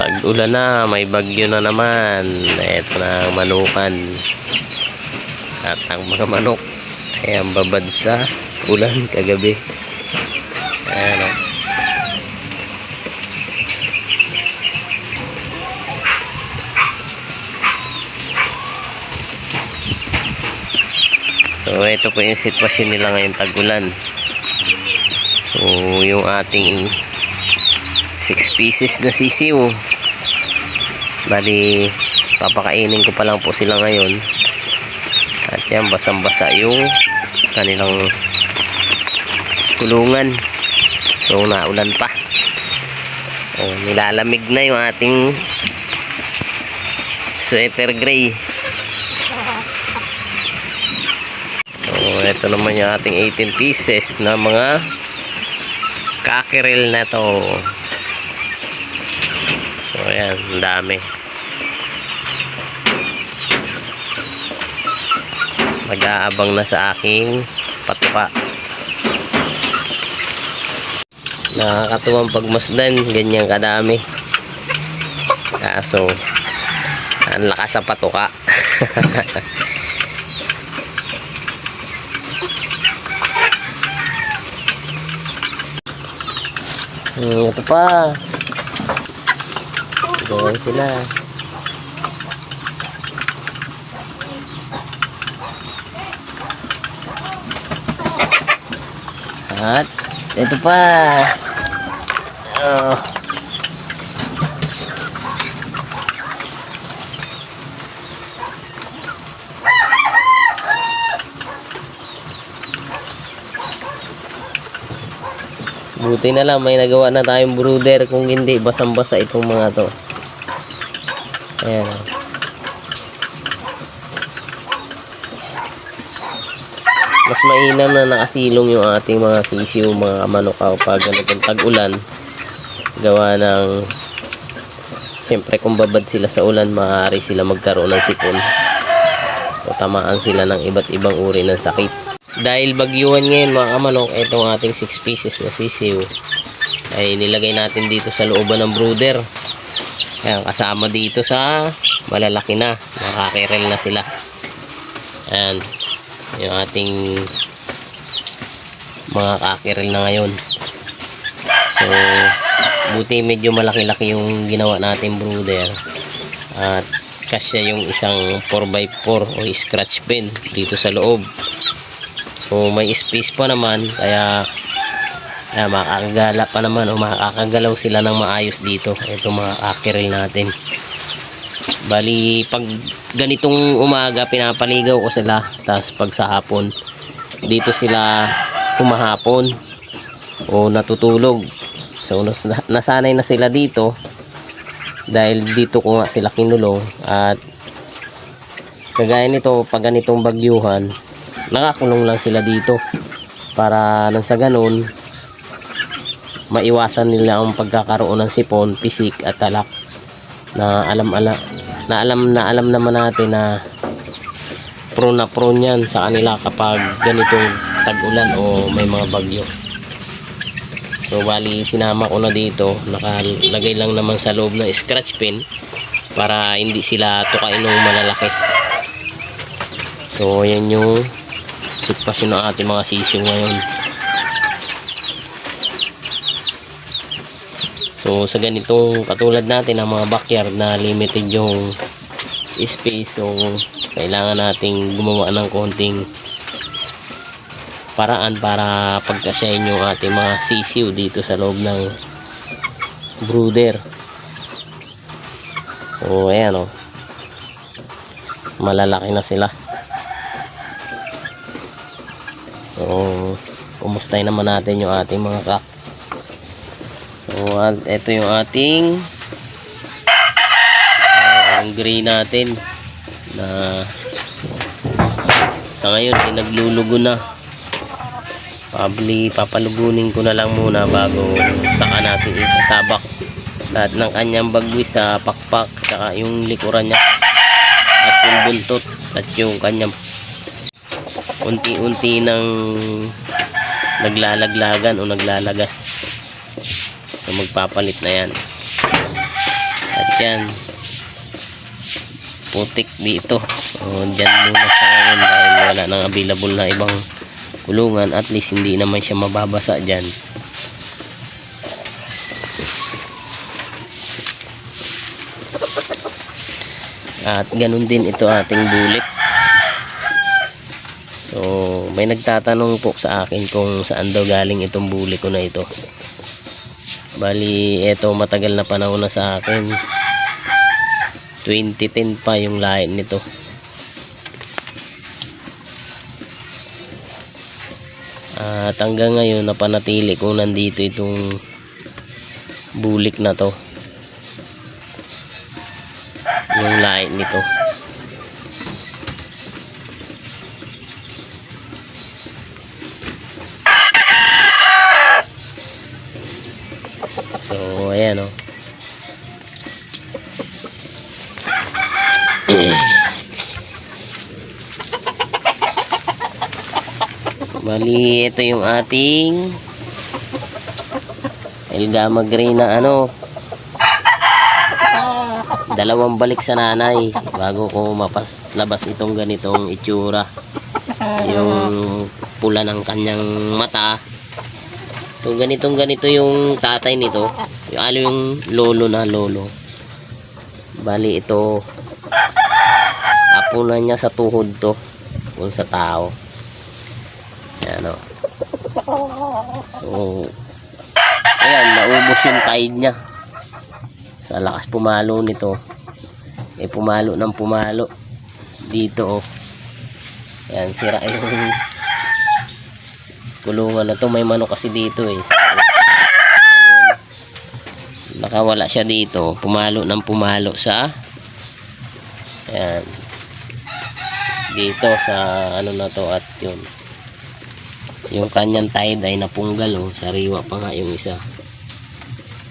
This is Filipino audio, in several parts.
Tag-ulan na, may bagyo na naman. Ito na ang manukan. At ang mga manok ay ang babad sa ulan kagabi. Ayan o. So ito po yung sitwasyon nila ngayong tag-ulan. So yung ating 6 pieces na sisiw. Bali papakainin ko pa lang po sila ngayon. At yan basang-basa yung kanilang kulungan. So naulan pa. O, nilalamig na yung ating sweater gray. So, ito naman yung ating 18 pieces na mga kakiril na to. So, ayan, ang dami. Mag-aabang na sa aking patuka. Nakakatuwang pagmasdan, ganyan kadami. Kaso, ang lakas sa patuka. Hmm, ito pa. Doon sila. At ito pa. Oh. Buti na lang may nagawa na tayong brooder kung hindi basang-basa itong mga to. Ayan. Mas mainam na nakasilong yung ating mga sisiw, mga manok pag ganitong tag-ulan. Gawa ng Siyempre kung babad sila sa ulan, maaari sila magkaroon ng sipon. O tamaan sila ng iba't ibang uri ng sakit. Dahil bagyuhan ngayon mga kamanok, itong ating 6 pieces na sisiw ay nilagay natin dito sa looban ng brooder. Ayan, kasama dito sa malalaki na. Nakakirel na sila. Ayan, yung ating mga kakirel na ngayon. So, buti medyo malaki-laki yung ginawa natin brooder. At kasya yung isang 4x4 o scratch pen dito sa loob. So may space pa naman kaya kaya makakagala pa naman o makakagalaw sila ng maayos dito. Ito mga akiril natin. Bali pag ganitong umaga pinapaligaw ko sila tapos pag sa hapon dito sila kumahapon o natutulog. So nas nasanay na sila dito dahil dito ko nga sila kinulong at kagaya nito pag ganitong bagyuhan nakakulong lang sila dito para nang sa ganun maiwasan nila ang pagkakaroon ng sipon, pisik at talak. Na alam ala na alam na alam naman natin na prone na prone yan sa kanila kapag ganitong tag-ulan o may mga bagyo. So bali sinama ko na dito. Nakalagay lang naman sa loob ng scratch pen para hindi sila tukain ng malalaki. So yan yung sitwasyon ng ating mga sisiw ngayon so sa ganitong katulad natin ng mga backyard na limited yung space so kailangan nating gumawa ng konting paraan para pagkasyahin yung ating mga sisiw dito sa loob ng brooder. So ayan o malalaki na sila. So, umustay naman natin yung ating mga kak. So, at ito yung ating uh, gray natin na sa ngayon ay naglulugo na. Probably papalugunin ko na lang muna bago saka natin isasabak lahat ng kanyang bagwis sa pakpak saka yung likuran niya at yung buntot at yung kanyang unti-unti nang naglalaglagan o naglalagas so magpapalit na yan. Yan. Putik dito. So, dyan muna siya ngayon dahil wala nang available na ibang kulungan. At least hindi naman siya mababasa dyan. At ganun din ito ating bulik so may nagtatanong po sa akin kung saan daw galing itong bulik ko na ito bali eto matagal na panahon na sa akin. 2010 pa yung lahi nito. At hanggang ngayon napanatili kung nandito itong bulik na to. Yung lahi nito Bali, ito yung ating Elgama Gray na ano? Dalawang balik sa nanay bago ko mapas labas itong ganitong itsura. Yung pula ng kanyang mata. So ganitong ganito yung tatay nito. Yung ano yung lolo na lolo. Bali ito. Apo na niya sa tuhod to. Kung sa tao yan o so ayan naubos yung tide niya. Sa lakas pumalo nito. Eh pumalo ng pumalo dito oh. Yan sira yung kulungan na to. May manok kasi dito eh. Nakawala siya dito. Pumalo ng pumalo sa yan dito sa ano na to at yun yung kanyang tide ay napunggal oh. Sariwa pa nga yung isa.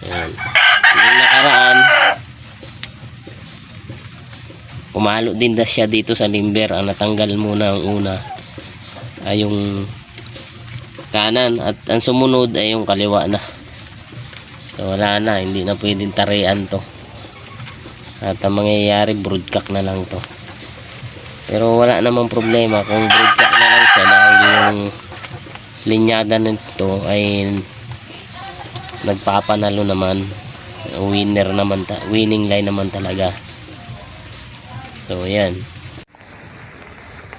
Yan yung nakaraan pumalo din na siya dito sa limber ang natanggal muna ang una. Ay yung kanan at ang sumunod ay yung kaliwa na. So wala na. Hindi na pwedeng tarian to. At ang mangyayari broodcock na lang to. Pero wala namang problema kung broodcock na lang siya dahil yung linyada nito ay nagpapanalo naman. Winner naman ta winning line naman talaga. So yan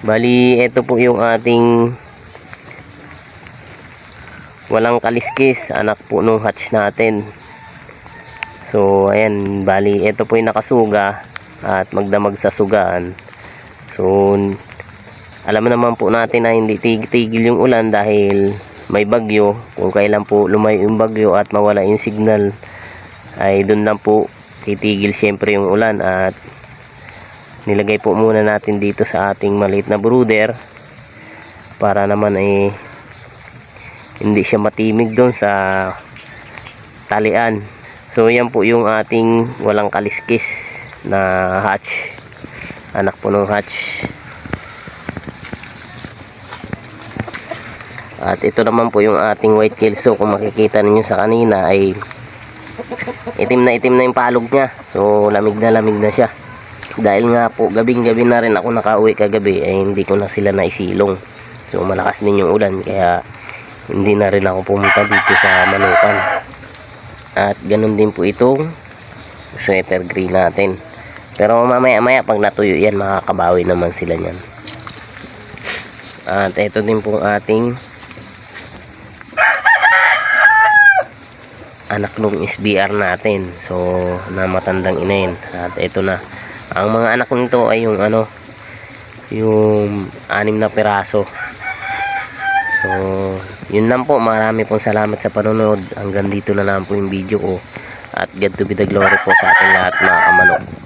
bali ito po yung ating walang kaliskis anak po nung hatch natin. So ayan bali ito po yung nakasuga at magdamag sa sugaan. So alam naman po natin na hindi tig-tigil yung ulan dahil may bagyo. Kung kailan po lumayo yung bagyo at mawala yung signal ay doon lang po titigil syempre yung ulan. At nilagay po muna natin dito sa ating maliit na brooder para naman ay hindi siya matimig doon sa talian. So yan po yung ating walang kaliskis na hatch. Anak po ng hatch At ito naman po yung ating white kelso kung makikita ninyo sa kanina ay itim na itim na yung palog niya. So lamig na lamig na siya. Dahil nga po gabing gabi na rin ako nakauwi kagabi ay hindi ko na sila naisilong. So malakas din yung ulan kaya hindi na rin ako pumunta dito sa Manukan. At ganun din po itong sweater green natin. Pero mamaya maya pag natuyo yan makakabawi naman sila niyan. At ito din po ating anak nung SBR natin. So na matandang inayin at ito na. Ang mga anak nito ay yung ano yung anim na piraso. So yun lang po. Marami pong salamat sa panonood. Hanggang dito na lang po yung video ko. At God to be the glory po sa ating lahat mga kamanok